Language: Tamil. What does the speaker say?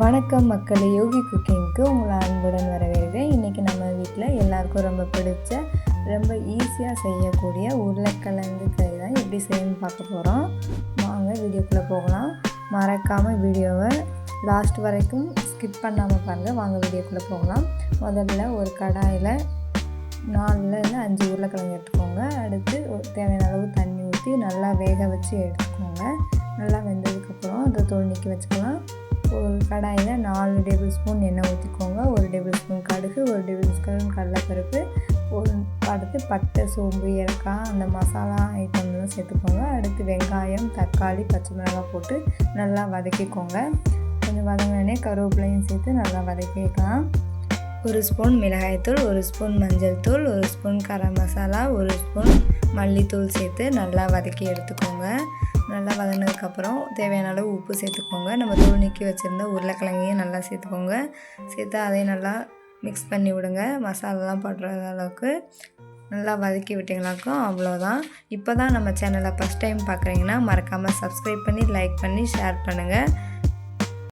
வணக்கம் மக்களை யோகி குக்கிங்க்கு உங்களை அன்புடன் வரவேற்கிறேன். இன்றைக்கி நம்ம வீட்டில் எல்லாருக்கும் ரொம்ப பிடிச்ச ரொம்ப ஈஸியாக செய்யக்கூடிய உருளைக்கிழங்கு கறி தான் எப்படி செய்யணும்னு பார்க்க போகிறோம் வாங்க வீடியோக்குள்ளே போகலாம். மறக்காமல் வீடியோவை லாஸ்ட் வரைக்கும் ஸ்கிப் பண்ணாமல் பாருங்கள் வாங்க வீடியோக்குள்ளே போகலாம். முதல்ல ஒரு கடாயில் நாலுலேருந்து அஞ்சு உருளைக்கிழங்கு எடுத்துக்கோங்க. அடுத்து தேவையான அளவு தண்ணி ஊற்றி நல்லா வேக வச்சு எடுத்துக்கோங்க. நல்லா நிற்க வச்சுக்கலாம். ஒரு கடாயில் நாலு டேபிள் ஸ்பூன் எண்ணெய் ஊற்றிக்கோங்க ஒரு டேபிள் ஸ்பூன் கடுகு ஒரு டேபிள் ஸ்பூன் கடலைப்பருப்பு ஒரு அடுத்து பட்டை சோம்பு ஏலக்காய் அந்த மசாலா ஐட்டம்லாம் சேர்த்துக்கோங்க. அடுத்து வெங்காயம் தக்காளி பச்சை மிளகாய் போட்டு நல்லா வதக்கிக்கோங்க. கொஞ்சம் வதங்கினே கருவேப்பிலையும் சேர்த்து நல்லா வதக்கிக்கலாம். ஒரு ஸ்பூன் மிளகாய்த்தூள் ஒரு ஸ்பூன் மஞ்சள் தூள் ஒரு ஸ்பூன் கரம் மசாலா ஒரு ஸ்பூன் மல்லித்தூள் சேர்த்து நல்லா வதக்கி எடுத்துக்கோங்க. நல்லா வதங்கினதுக்கப்புறம் தேவையான அளவு உப்பு சேர்த்துக்கோங்க. நம்ம தூள் நீக்கி வச்சுருந்த உருளைக்கிழங்கையும் நல்லா சேர்த்துக்கோங்க. சேர்த்து அதையும் நல்லா மிக்ஸ் பண்ணி விடுங்க. மசாலாலாம் படுற அளவுக்கு நல்லா வதக்கி விட்டிங்களாக்கும் அவ்வளோதான் இப்போ தான் நம்ம சேனலை ஃபஸ்ட் டைம் பார்க்குறீங்கன்னா மறக்காமல் சப்ஸ்கிரைப் பண்ணி லைக் பண்ணி ஷேர் பண்ணுங்கள்